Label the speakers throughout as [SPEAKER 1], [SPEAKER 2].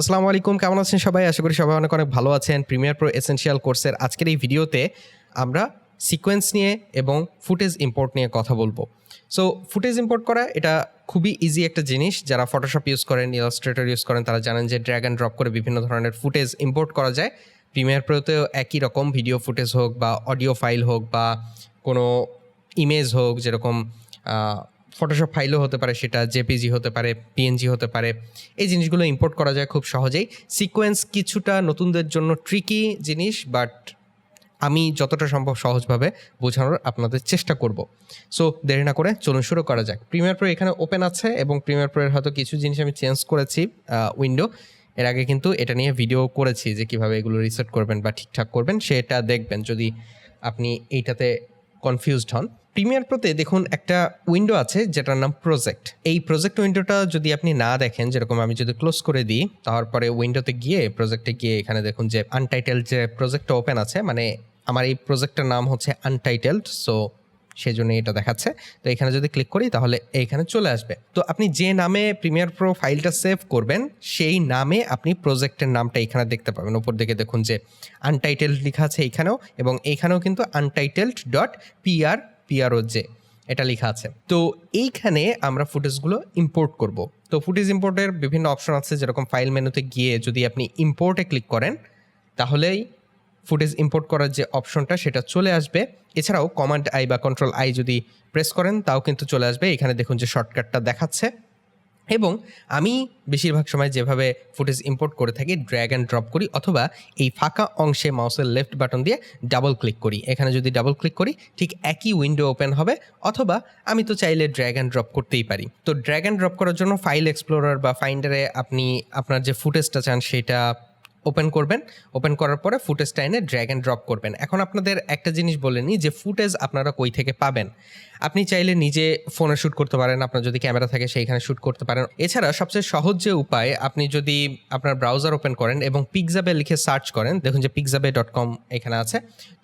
[SPEAKER 1] আসসালামু আলাইকুম, কেমন আছেন সবাই? আশা করি সবাই অনেক অনেক ভালো আছেন। প্রিমিয়ার প্রো এসেনশিয়াল কোর্সের আজকের এই ভিডিওতে আমরা সিকোয়েন্স নিয়ে এবং ফুটেজ ইম্পোর্ট নিয়ে কথা বলব। সো ফুটেজ ইম্পোর্ট করা এটা খুবই ইজি একটা জিনিস। যারা ফটোশপ ইউজ করেন ইলাস্ট্রেটর ইউজ করেন, তারা জানেন যে ড্র্যাগ অ্যান্ড ড্রপ করে বিভিন্ন ধরনের ফুটেজ ইম্পোর্ট করা যায়। প্রিমিয়ার প্রোতেও একই রকম ভিডিও ফুটেজ হোক বা অডিও ফাইল হোক বা কোনো ইমেজ হোক, যেরকম ফটোশপ ফাইলও হতে পারে, সেটা জেপিজি হতে পারে পিএনজি হতে পারে, এই জিনিসগুলো ইম্পোর্ট করা যায় খুব সহজেই। সিকোয়েন্স কিছুটা নতুনদের জন্য ট্রিকি জিনিস বাট আমি যতটা সম্ভব সহজভাবে বোঝানোর আপনাদের চেষ্টা করব। সো দেরি না করে চলুন শুরু করা যাক। প্রিমিয়ার প্রো এখানে ওপেন আছে এবং প্রিমিয়ার প্রোয়ের হয়তো কিছু জিনিস আমি চেঞ্জ করেছি উইন্ডো এর আগে কিন্তু এটা নিয়ে ভিডিও করেছি যে কীভাবে এগুলো রিসেট করবেন বা ঠিকঠাক করবেন, সেটা দেখবেন। যদি আপনি এইটাতে কনফিউজড হন। প্রিমিয়ার প্রোতে দেখুন একটা উইন্ডো আছে যেটার নাম প্রজেক্ট এই প্রজেক্ট উইন্ডোটা যদি আপনি না দেখেন, যেরকম আমি যদি ক্লোজ করে দিই, তারপরে উইন্ডোতে গিয়ে প্রজেক্টে গিয়ে এখানে দেখুন যে আনটাইটেল যে প্রজেক্টটা ওপেন আছে মানে আমার এই প্রজেক্টটার নাম হচ্ছে আনটাইটেলড সো সেই জন্য এটা দেখাচ্ছে। তো এখানে যদি ক্লিক করি তাহলে এইখানে চলে আসবে। তো আপনি যে নামে প্রিমিয়ার প্রো ফাইলটা সেভ করবেন, সেই নামে আপনি প্রজেক্টের নামটা এখানে দেখতে পাবেন। উপর দিকে দেখুন যে আনটাইটেলড লেখা আছে এইখানেও এবং এইখানেও কিন্তু untitled dot PR PRO J এটা লেখা আছে। তো এইখানে আমরা ফুটেজগুলো ইম্পোর্ট করব। তো ফুটেজ ইম্পোর্টের বিভিন্ন অপশন আছে যেরকম ফাইল মেনুতে গিয়ে যদি আপনি ইম্পোর্টে ক্লিক করেন, তাহলেই ফুটেজ ইম্পোর্ট করার যে অপশনটা সেটা চলে আসবে। এছাড়াও কমান্ড আই বা কন্ট্রোল আই যদি প্রেস করেন, তাও কিন্তু চলে আসবে। এখানে দেখুন যে শর্টকাটটা দেখাচ্ছে। এবং আমি বেশিরভাগ সময় যেভাবে ফুটেজ ইম্পোর্ট করে থাকি ড্র্যাগ অ্যান্ড ড্রপ করি, অথবা এই ফাঁকা অংশে মাউসের লেফট বাটন দিয়ে ডাবল ক্লিক করি। এখানে যদি ডাবল ক্লিক করি, ঠিক একই উইন্ডো ওপেন হবে, অথবা আমি তো চাইলে ড্র্যাগ অ্যান্ড ড্রপ করতেই পারি। তো ড্র্যাগ অ্যান্ড ড্রপ করার জন্য ফাইল এক্সপ্লোরার বা ফাইন্ডারে আপনি আপনার যে ফুটেজটা চান, সেটা ওপেন করবেন ওপেন করার পরে ফুটেজটা এনে ড্র্যাগ অ্যান্ড ড্রপ করবেন। এখন আপনাদের একটা জিনিস বলে নিই যে ফুটেজ আপনারা কই থেকে পাবেন? আপনি চাইলে নিজে ফোনে শ্যুট করতে পারেন, আপনার যদি ক্যামেরা থাকে সেইখানে শ্যুট করতে পারেন। এছাড়া সবচেয়ে সহজ যে উপায়, আপনি যদি আপনার ব্রাউজার ওপেন করেন এবং পিকজাবে লিখে সার্চ করেন, দেখুন যে পিকজাবে ডট কম এখানে আছে,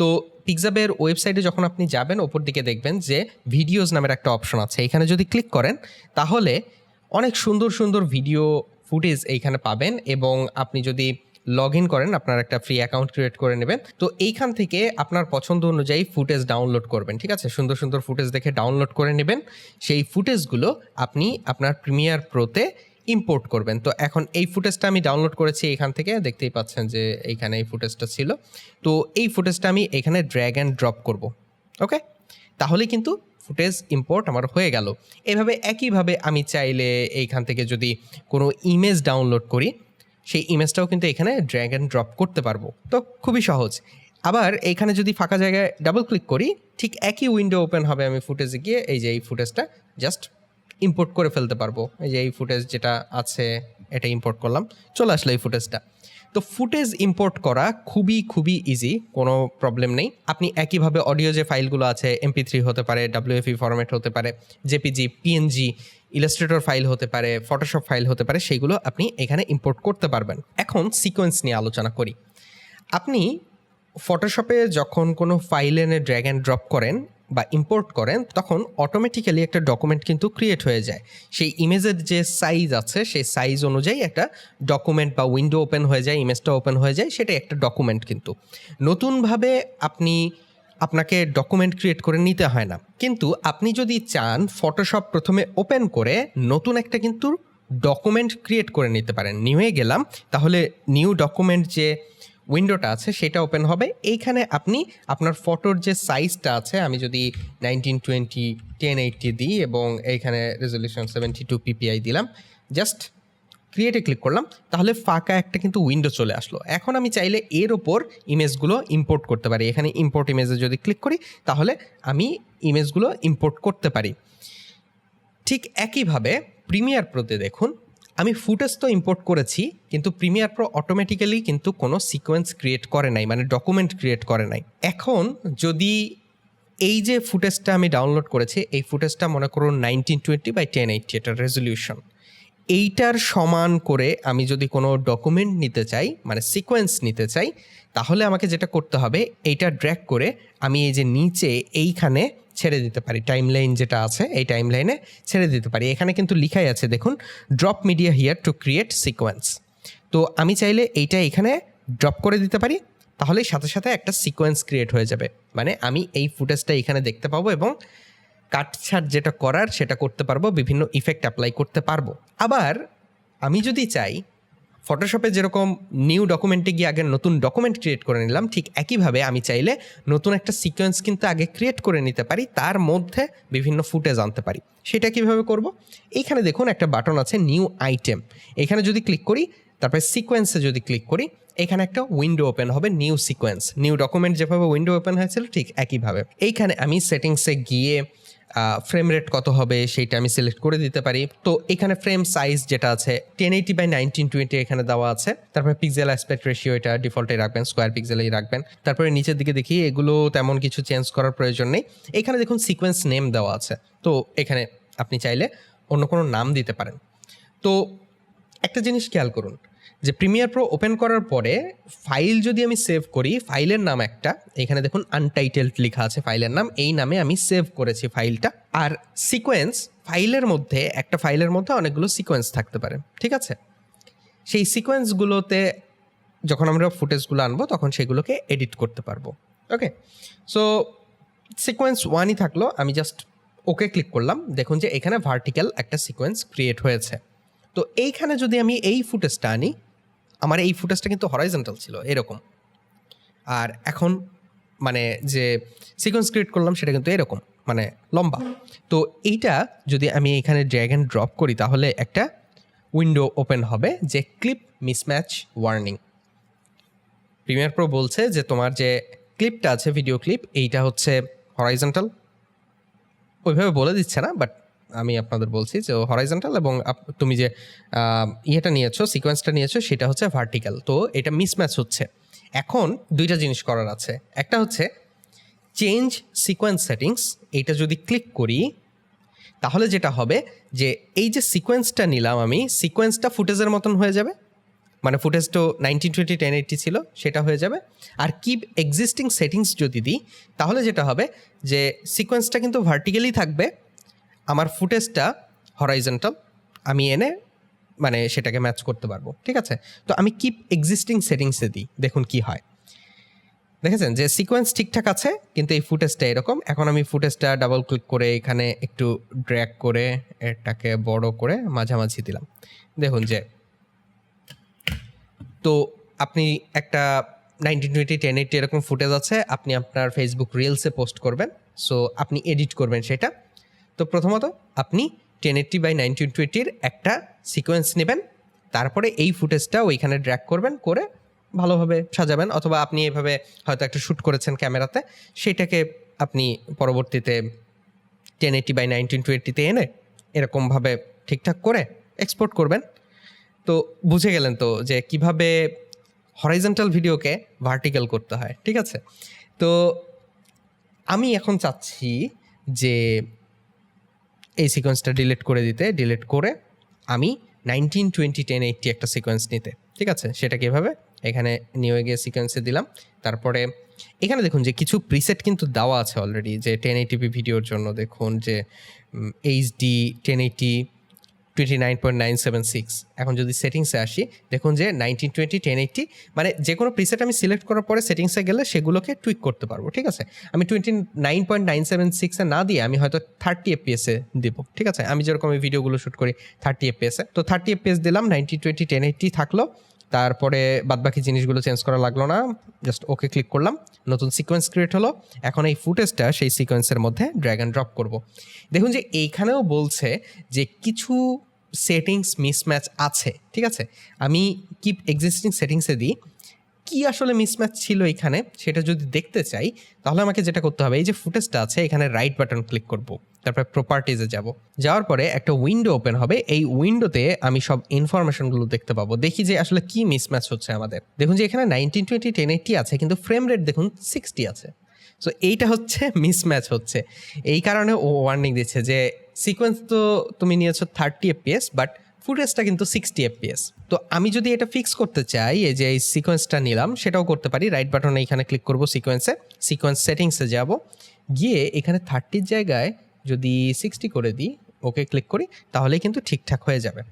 [SPEAKER 1] তো পিকজাবের ওয়েবসাইটে যখন আপনি যাবেন, ওপর দিকে দেখবেন যে ভিডিওজ নামের একটা অপশন আছে। এখানে যদি ক্লিক করেন, তাহলে অনেক সুন্দর সুন্দর ভিডিও ফুটেজ এইখানে পাবেন এবং আপনি যদি লগ ইন করেন, আপনার একটা ফ্রি অ্যাকাউন্ট ক্রিয়েট করে নেবেন। তো এইখান থেকে আপনার পছন্দ অনুযায়ী ফুটেজ ডাউনলোড করবেন, ঠিক আছে? সুন্দর সুন্দর ফুটেজ দেখে ডাউনলোড করে নেবেন। সেই ফুটেজগুলো আপনি আপনার প্রিমিয়ার প্রোতে ইম্পোর্ট করবেন। তো এখন এই ফুটেজটা আমি ডাউনলোড করেছি এখান থেকে, দেখতেই পাচ্ছেন যে এইখানে এই ফুটেজটা ছিল। তো এই ফুটেজটা আমি এখানে ড্র্যাগ অ্যান্ড ড্রপ করব ওকে তাহলে কিন্তু ফুটেজ ইম্পোর্ট আমার হয়ে গেল। এভাবে একইভাবে আমি চাইলে এইখান থেকে যদি কোনো ইমেজ ডাউনলোড করি সেই ইমেজটাও কিন্তু এখানে ড্র্যাগ অ্যান্ড ড্রপ করতে পারব। তো খুবই সহজ। আবার এইখানে যদি ফাঁকা জায়গায় ডাবল ক্লিক করি, ঠিক একই উইন্ডো ওপেন হবে আমি ফুটেজে গিয়ে এই যে এই ফুটেজটা জাস্ট ইম্পোর্ট করে ফেলতে পারব। এই যে এই ফুটেজ যেটা আছে, এটা ইম্পোর্ট করলাম, চলে আসলো এই ফুটেজটা তো ফুটেজ ইম্পোর্ট করা খুবই খুবই ইজি কোনো প্রবলেম নেই। আপনি একইভাবে অডিও যে ফাইলগুলো আছে এমপি থ্রি হতে পারে ডাব্লিউএফই ফরম্যাট হতে পারে জেপিজি পিএনজি ইলাস্ট্রেটর ফাইল হতে পারে ফটোশপ ফাইল হতে পারে সেগুলো আপনি এখানে ইম্পোর্ট করতে পারবেন। এখন সিকোয়েন্স নিয়ে আলোচনা করি। আপনি ফটোশপে যখন কোনো ফাইল এনে ড্র্যাগ অ্যান্ড ড্রপ করেন বা ইম্পোর্ট করেন, তখন অটোমেটিক্যালি একটা ডকুমেন্ট কিন্তু ক্রিয়েট হয়ে যায়। সেই ইমেজের যে সাইজ আছে, সেই সাইজ অনুযায়ী একটা ডকুমেন্ট বা উইন্ডো ওপেন হয়ে যায় ইমেজটা ওপেন হয়ে যায় সেটা একটা ডকুমেন্ট কিন্তু। নতুনভাবে আপনি আপনাকে ডকুমেন্ট ক্রিয়েট করে নিতে হয় না। কিন্তু আপনি যদি চান ফটোশপ প্রথমে ওপেন করে নতুন একটা কিন্তু ডকুমেন্ট ক্রিয়েট করে নিতে পারেন। নিউয়ে গেলাম, তাহলে নিউ ডকুমেন্ট যে উইন্ডোটা আছে, সেটা ওপেন হবে। এইখানে আপনি আপনার ফটোর যে সাইজটা আছে, আমি যদি নাইনটিন টোয়েন্টি টেন এইটটি দিই এবং এইখানে রেজলিউশন সেভেন্টি টু পিপিআই দিলাম জাস্ট ক্রিয়েটে ক্লিক করলাম, তাহলে ফাঁকা একটা কিন্তু উইন্ডো চলে আসলো। এখন আমি চাইলে এর ওপর ইমেজগুলো ইম্পোর্ট করতে পারি। এখানে ইম্পোর্ট ইমেজে যদি ক্লিক করি, তাহলে আমি ইমেজগুলো ইম্পোর্ট করতে পারি। ঠিক একইভাবে প্রিমিয়ার প্রোতে দেখুন, আমি ফুটেজ তো ইম্পোর্ট করেছি, কিন্তু প্রিমিয়ার প্রো অটোমেটিক্যালি কিন্তু কোনো সিকোয়েন্স ক্রিয়েট করে নাই মানে ডকুমেন্ট ক্রিয়েট করে নাই। এখন যদি এই যে ফুটেজটা আমি ডাউনলোড করেছি, এই ফুটেজটা মনে করুন nineteen twenty by ten eighty এটার রেজলিউশন এইটার সমান করে আমি যদি কোনো ডকুমেন্ট নিতে চাই মানে সিকোয়েন্স নিতে চাই, তাহলে আমাকে যেটা করতে হবে, এইটা ড্র্যাক করে আমি এই যে নিচে এইখানে ছেড়ে দিতে পারি টাইম লাইন যেটা আছে, এই টাইম লাইনে ছেড়ে দিতে পারি। এখানে কিন্তু লিখাই আছে, দেখুন drop media here to create sequence তো আমি চাইলে এইটা এখানে ড্রপ করে দিতে পারি, তাহলেই সাথে সাথে একটা সিকোয়েন্স ক্রিয়েট হয়ে যাবে। মানে আমি এই ফুটেজটা এখানে দেখতে পাবো এবং কাটছাট যেটা করার সেটা করতে পারব, বিভিন্ন ইফেক্ট অ্যাপ্লাই করতে পারব। আবার আমি যদি চাই ফটোশপে যেরকম নিউ ডকুমেন্টে গিয়ে আগে নতুন ডকুমেন্ট ক্রিয়েট করে নিলাম, ঠিক একইভাবে আমি চাইলে নতুন একটা সিকোয়েন্স কিন্তু আগে ক্রিয়েট করে নিতে পারি, তার মধ্যে বিভিন্ন ফুটেজ আনতে পারি। সেটা কীভাবে করব? এইখানে দেখুন একটা বাটন আছে নিউ আইটেম এখানে যদি ক্লিক করি, তারপরে সিকোয়েন্সে যদি ক্লিক করি, এখানে একটা উইন্ডো ওপেন হবে নিউ সিকোয়েন্স নিউ ডকুমেন্ট যেভাবে উইন্ডো ওপেন হয়েছিল, ঠিক একইভাবে। এইখানে আমি সেটিংসে গিয়ে ফ্রেম রেট কত হবে সেইটা আমি সিলেক্ট করে দিতে পারি। তো এখানে ফ্রেম সাইজ যেটা আছে ten eighty by nineteen twenty এখানে দেওয়া আছে। তারপরে পিক্সেল অ্যাসপেক্ট রেশিও এটা ডিফল্টে রাখবেন স্কোয়ার পিক্সেলেই রাখবেন। তারপরে নিচের দিকে দেখি, এগুলো তেমন কিছু চেঞ্জ করার প্রয়োজন নেই। এখানে দেখুন সিকোয়েন্স নেম দেওয়া আছে। তো এখানে আপনি চাইলে অন্য কোনো নাম দিতে পারেন। তো একটা জিনিস খেয়াল করুন যে প্রিমিয়ার প্রো ওপেন করার পরে ফাইল যদি আমি সেভ করি ফাইলের নাম একটা, এখানে দেখুন আনটাইটেলড লেখা আছে ফাইলের নাম, এই নামে আমি সেভ করেছি ফাইলটা আর সিকোয়েন্স ফাইলের মধ্যে, একটা ফাইলের মধ্যে অনেকগুলো সিকোয়েন্স থাকতে পারে, ঠিক আছে? সেই সিকোয়েন্সগুলোতে যখন আমরা ফুটেজগুলো আনব, তখন সেগুলোকে এডিট করতে পারব ওকে সো সিকোয়েন্স ওয়ানই থাকল, আমি জাস্ট ওকে ক্লিক করলাম, দেখুন যে এখানে ভার্টিক্যাল একটা সিকোয়েন্স ক্রিয়েট হয়েছে। তো এইখানে যদি আমি এই ফুটেজটা আনি আমার এই ফুটেজটা কিন্তু হরাইজেন্টাল ছিল, এরকম। আর এখন মানে যে সিকোয়েন্স ক্রিয়েট করলাম সেটা কিন্তু এরকম মানে লম্বা। তো এইটা যদি আমি এখানে ড্র্যাগ অ্যান্ড ড্রপ করি, তাহলে একটা উইন্ডো ওপেন হবে যে clip mismatch warning Premiere Pro বলছে যে তোমার যে ক্লিপটা আছে ভিডিও ক্লিপ এইটা হচ্ছে হরাইজেন্টাল ওইভাবে বলে দিচ্ছে না বাট আমি আপনাদের বলছি যে হরাইজেন্টাল এবং তুমি যে ইয়েটা নিয়েছো সিকোয়েন্সটা নিয়েছো, সেটা হচ্ছে ভার্টিক্যাল তো এটা মিসম্যাচ হচ্ছে। এখন দুইটা জিনিস করার আছে। একটা হচ্ছে চেঞ্জ সিকোয়েন্স সেটিংস এইটা যদি ক্লিক করি, তাহলে যেটা হবে যে এই যে সিকোয়েন্সটা নিলাম আমি সিকোয়েন্সটা ফুটেজের মতন হয়ে যাবে। মানে ফুটেজ তো নাইনটিন টোয়েন্টি টেন এইটটি ছিল, সেটা হয়ে যাবে। আর কিপ এক্সিস্টিং সেটিংস যদি দিই, তাহলে যেটা হবে যে সিকোয়েন্সটা কিন্তু ভার্টিক্যালি থাকবে। আমার ফুটেজটা হরাইজেন্টাল আমি এনে মানে সেটাকে ম্যাচ করতে পারব, ঠিক আছে? তো আমি কিপ এক্সিস্টিং সেটিংসে দিই, দেখুন কি হয়। দেখেছেন? যে সিকোয়েন্স ঠিকঠাক আছে, কিন্তু এই ফুটেজটা এরকম। এখন আমি ফুটেজটা ডাবল ক্লিক করে এখানে একটু ড্র্যাগ করে এটাকে বড় করে মাঝামাঝি দিলাম। দেখুন যে তো আপনি একটা নাইনটিন টোয়েন্টি টেন এইটটি এরকম ফুটেজ আছে, আপনি আপনার ফেসবুক রিলসে পোস্ট করবেন। সো আপনি এডিট করবেন সেটা। তো প্রথমত আপনি টেন এইটটি বাই নাইনটিন টোয়েন্টির একটা সিকোয়েন্স নেবেন, তারপরে এই ফুটেজটা ওইখানে ড্র্যাক করবেন, করে ভালোভাবে সাজাবেন, অথবা আপনি এভাবে হয়তো একটা শ্যুট করেছেন ক্যামেরাতে, সেটাকে আপনি পরবর্তীতে টেন এইটি বাই নাইনটিন টোয়েন্টিতে এনে এরকমভাবে ঠিকঠাক করে এক্সপোর্ট করবেন। তো বুঝে গেলেন তো যে কীভাবে হরাইজেন্টাল ভিডিওকে ভার্টিক্যাল করতে হয়, ঠিক আছে? তো আমি এখন চাচ্ছি যে এই সিকোয়েন্সটা ডিলিট করে দিতে ডিলিট করে আমি নাইনটিন টোয়েন্টি টেন এইটটি একটা সিকোয়েন্স নিতে, ঠিক আছে? সেটা কীভাবে এখানে নিয়ে গিয়ে সিকোয়েন্সে দিলাম। তারপরে এখানে দেখুন যে কিছু প্রিসেট কিন্তু দেওয়া আছে অলরেডি যে টেন এইটিপি ভিডিওর জন্য দেখুন যে HD ten eighty twenty nine point nine seven six এখন যদি সেটিংসে আসি, দেখুন যে নাইনটিন টোয়েন্টি টেন এইটটি মানে যে কোনো প্রিসেট আমি সিলেক্ট করার পরে সেটিংসে গেলে সেগুলোকে টুইক করতে পারব, ঠিক আছে? আমি twenty nine point nine seven সিক্সে না দিয়ে আমি হয়তো থার্টি এফপিএসে দিব, ঠিক আছে? আমি যেরকম ভিডিওগুলো শ্যুট করি থার্টি এফপিএসে তো থার্টি এফপিএস দিলাম নাইনটিন টোয়েন্টি টেন এইটটি থাকল। তারপরে বাদবাকি জিনিসগুলো চেঞ্জ করা লাগল না জাস্ট ওকে ক্লিক করলাম, নতুন সিকোয়েন্স ক্রিয়েট হলো, এখন এই ফুটেজটা সেই সিকোয়েন্সের মধ্যে ড্র্যাগ অ্যান্ড ড্রপ করব। দেখুন যে এইখানেও বলছে যে কিছু সেটিংস মিসম্যাচ আছে, ঠিক আছে? আমি কিপ এক্সিস্টিং সেটিংসে দিই কি আসলে মিসম্যাচ ছিল এখানে সেটা যদি দেখতে চাই, তাহলে আমাকে যেটা করতে হবে, এই যে ফুটেজটা আছে, এখানে রাইট বাটন ক্লিক করব। তারপরে প্রপার্টিজে যাব। যাওয়ার পরে একটা উইন্ডো ওপেন হবে। এই উইন্ডোতে আমি সব ইনফরমেশনগুলো দেখতে পাবো। দেখি যে আসলে কি মিসম্যাচ হচ্ছে আমাদের। দেখুন যে এখানে নাইনটিন টোয়েন্টি টেন এইটটি আছে, কিন্তু ফ্রেম রেট দেখুন সিক্সটি আছে। সো এইটা হচ্ছে মিসম্যাচ হচ্ছে। এই কারণে ও ওয়ার্নিং দিচ্ছে যে সিকোয়েন্স তো তুমি নিয়েছো থার্টি এফপিএস বাট ফুটেজটা কিন্তু সিক্সটি এফপিএস তো আমি যদি এটা ফিক্স করতে চাই, এই যে এই সিকোয়েন্সটা নিলাম, সেটাও করতে পারি। রাইট বাটনে এখানে ক্লিক করব সিকোয়েন্সে সিকোয়েন্স সেটিংসে যাব। গিয়ে এখানে থার্টির জায়গায় যদি সিক্সটি করে দিই, ওকে ক্লিক করি তাহলে কিন্তু ঠিকঠাক হয়ে যাবে।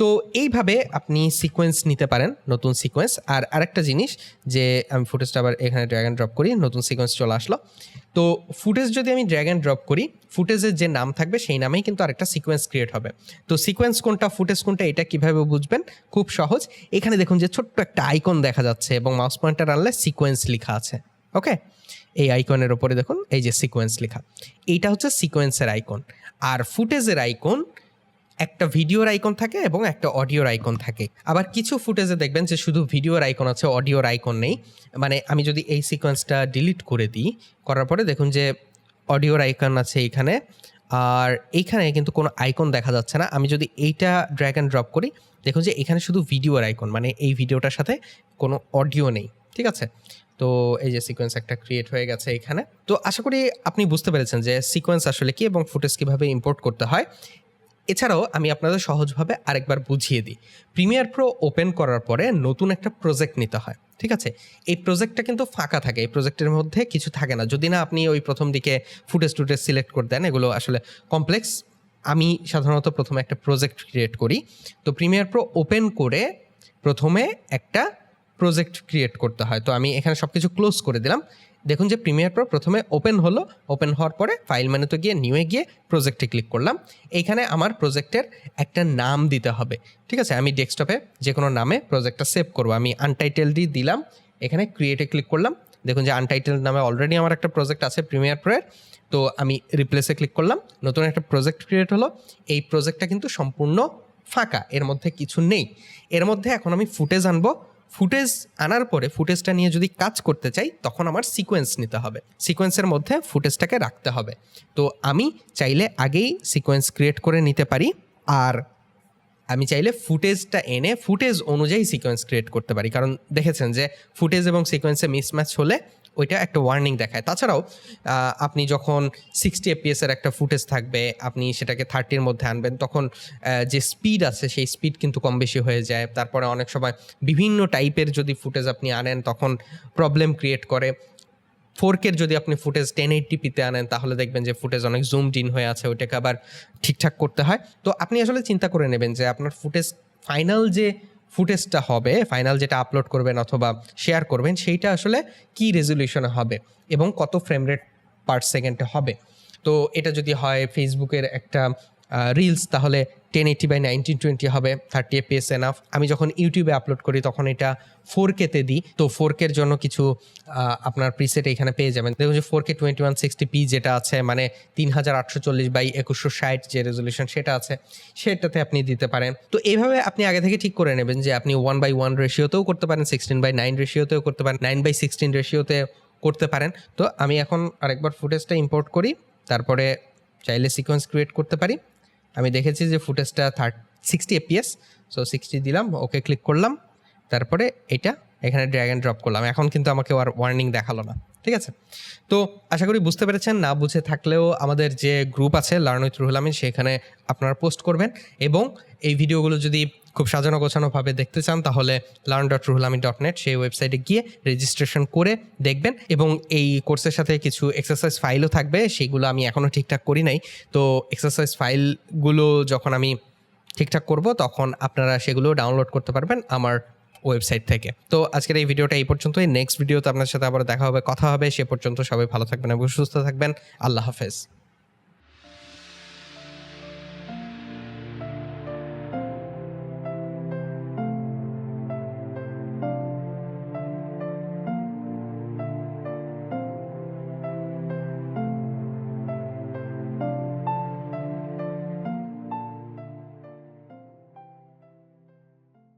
[SPEAKER 1] তো এইভাবে আপনি সিকোয়েন্স নিতে পারেন, নতুন সিকোয়েন্স আর আরেকটা জিনিস যে আমি ফুটেজটা আবার এখানে ড্র্যাগ অ্যান্ড ড্রপ করি, নতুন সিকোয়েন্স চলে আসলো। তো ফুটেজ যদি আমি ড্র্যাগ অ্যান্ড ড্রপ করি ফুটেজের যে নাম থাকবে, সেই নামেই কিন্তু আরেকটা সিকোয়েন্স ক্রিয়েট হবে। তো সিকোয়েন্স কোনটা ফুটেজ কোনটা, এটা কীভাবে বুঝবেন? খুব সহজ। এখানে দেখুন যে ছোট্ট একটা আইকন দেখা যাচ্ছে এবং মাউস পয়েন্টার আনলে সিকোয়েন্স লেখা আছে ওকে এই আইকনের ওপরে দেখুন, এই যে সিকোয়েন্স লেখা। এইটা হচ্ছে সিকোয়েন্সের আইকন আর ফুটেজের আইকন একটা ভিডিওর আইকন থাকে এবং একটা অডিওর আইকন থাকে। আবার কিছু ফুটেজে দেখবেন যে শুধু ভিডিওর আইকন আছে, অডিওর আইকন নেই। মানে আমি যদি এই সিকোয়েন্সটা ডিলিট করে দিই, করার পরে দেখুন যে অডিওর আইকন আছে এইখানে আর এইখানে কিন্তু কোনো আইকন দেখা যাচ্ছে না। আমি যদি এইটা ড্র্যাগ অ্যান্ড ড্রপ করি, দেখুন যে এখানে শুধু ভিডিওর আইকন মানে এই ভিডিওটার সাথে কোনো অডিও নেই। ঠিক আছে? তো এই যে সিকোয়েন্স একটা ক্রিয়েট হয়ে গেছে এখানে। তো আশা করি আপনি বুঝতে পেরেছেন যে সিকোয়েন্স আসলে কি এবং ফুটেজ কীভাবে ইম্পোর্ট করতে হয়। এছাড়াও আমি আপনাদের সহজভাবে আরেকবার বুঝিয়ে দিই। প্রিমিয়ার প্রো ওপেন করার পরে নতুন একটা প্রজেক্ট নিতে হয়, ঠিক আছে? এই প্রজেক্টটা কিন্তু ফাঁকা থাকে, এই প্রজেক্টের মধ্যে কিছু থাকে না। যদি না আপনি ওই প্রথম দিকে ফুটেজ টুটেজ সিলেক্ট করে দেন, এগুলো আসলে কমপ্লেক্স আমি সাধারণত প্রথমে একটা প্রজেক্ট ক্রিয়েট করি। তো প্রিমিয়ার প্রো ওপেন করে প্রথমে একটা প্রজেক্ট ক্রিয়েট করতে হয়। তো আমি এখানে সব কিছু ক্লোজ করে দিলাম। দেখুন যে প্রিমিয়ার প্রো প্রথমে ওপেন হলো ওপেন হওয়ার পরে ফাইল মেনুতে গিয়ে নিউয়ে গিয়ে প্রজেক্টে ক্লিক করলাম। এইখানে আমার প্রজেক্টের একটা নাম দিতে হবে, ঠিক আছে? আমি ডেস্কটপে যে কোনো নামে প্রজেক্টটা সেভ করব। আমি আনটাইটেলডি দিলাম, এখানে ক্রিয়েটে ক্লিক করলাম। দেখুন যে আনটাইটেল নামে অলরেডি আমার একটা প্রজেক্ট আছে প্রিমিয়ার প্রোয়ের তো আমি রিপ্লেসে ক্লিক করলাম। নতুন একটা প্রজেক্ট ক্রিয়েট হলো। এই প্রজেক্টটা কিন্তু সম্পূর্ণ ফাঁকা, এর মধ্যে কিছু নেই। এর মধ্যে এখন আমি ফুটেজ আনব। ফুটেজ আনার পরে ফুটেজটা নিয়ে যদি কাজ করতে চাই, তখন আমার সিকোয়েন্স নিতে হবে। সিকোয়েন্সের মধ্যে ফুটেজটাকে রাখতে হবে। তো আমি চাইলে আগেই সিকোয়েন্স ক্রিয়েট করে নিতে পারি, আর আমি চাইলে ফুটেজটা এনে ফুটেজ অনুযায়ী সিকোয়েন্স ক্রিয়েট করতে পারি। কারণ দেখেছেন যে ফুটেজ এবং সিকোয়েন্সে মিসম্যাচ হলে ওইটা একটা ওয়ার্নিং দেখায়। তাছাড়াও আপনি যখন সিক্সটি এপিএসের একটা ফুটেজ থাকবে, আপনি সেটাকে থার্টির মধ্যে আনবেন, তখন যে স্পিড আছে, সেই স্পিড কিন্তু কম বেশি হয়ে যায়। তারপরে অনেক সময় বিভিন্ন টাইপের যদি ফুটেজ আপনি আনেন, তখন প্রবলেম ক্রিয়েট করে। ফোরকের যদি আপনি ফুটেজ টেন এইটটিপিতে আনেন, তাহলে দেখবেন যে ফুটেজ অনেক জুম ডিন হয়ে আছে, ওইটাকে আবার ঠিকঠাক করতে হয়। তো আপনি আসলে চিন্তা করে নেবেন যে আপনার ফুটেজ ফাইনাল যে ফুটেজটা হবে ফাইনাল যেটা আপলোড করবেন অথবা শেয়ার করবেন, সেইটা আসলে কি রেজলিউশনে হবে এবং কত ফ্রেম রেট পার সেকেন্ডে হবে। তো এটা যদি হয় ফেসবুকের একটা রিলস তাহলে ten eighty by nineteen twenty হবে থার্টি এপিএস এনাফ আমি যখন ইউটিউবে আপলোড করি, তখন এটা ফোর কেতে দিই। তো ফোর কের জন্য কিছু আপনার প্রিসেট এখানে পেয়ে যাবেন। দেখুন যে four K twenty one sixty P যেটা আছে মানে তিন হাজার আটশো চল্লিশ বাই একুশশো ষাট যে রেজলিউশন সেটা আছে, সেটাতে আপনি দিতে পারেন। তো এইভাবে আপনি আগে থেকে ঠিক করে নেবেন যে আপনি ওয়ান বাই ওয়ান রেশিওতেও করতে পারেন সিক্সটিন বাই নাইন রেশিওতেও করতে পারেন নাইন বাই সিক্সটিন রেশিওতে করতে পারেন। তো আমি এখন আরেকবার ফুটেজটা ইম্পোর্ট করি, তারপরে চাইলে সিকোয়েন্স ক্রিয়েট করতে পারি। আমি দেখেছি যে ফুটেজটা thirty sixty FPS so sixty দিলাম ওকে ক্লিক করলাম, তারপরে এটা এখানে ড্র্যাগ অ্যান্ড ড্রপ করলাম। এখন কিন্তু আমাকে আর ওয়ার্নিং দেখাল না, ঠিক আছে? তো আশা করি বুঝতে পেরেছেন, না বুঝে থাকলেও আমাদের যে গ্রুপ আছে লার্ন উইথ সেখানে আপনারা পোস্ট করবেন, এবং এই ভিডিওগুলো যদি খুব সাজানো গোছানোভাবে দেখতে চান, তাহলে learn dot Ruhul Amin dot net সেই ওয়েবসাইটে গিয়ে রেজিস্ট্রেশন করে দেখবেন এবং এই কোর্সের সাথে কিছু এক্সারসাইজ ফাইলও থাকবে সেইগুলো আমি এখনও ঠিকঠাক করি নাই। তো এক্সারসাইজ ফাইলগুলো যখন আমি ঠিকঠাক করব, তখন আপনারা সেগুলো ডাউনলোড করতে পারবেন আমার ওয়েবসাইট থেকে। তো আজকের এই ভিডিওটা এই পর্যন্তই। নেক্সট ভিডিওতে আপনার সাথে আবার দেখা হবে, কথা হবে, সে পর্যন্ত সবাই ভালো থাকবেন এবং সুস্থ থাকবেন। আল্লাহ হাফেজ।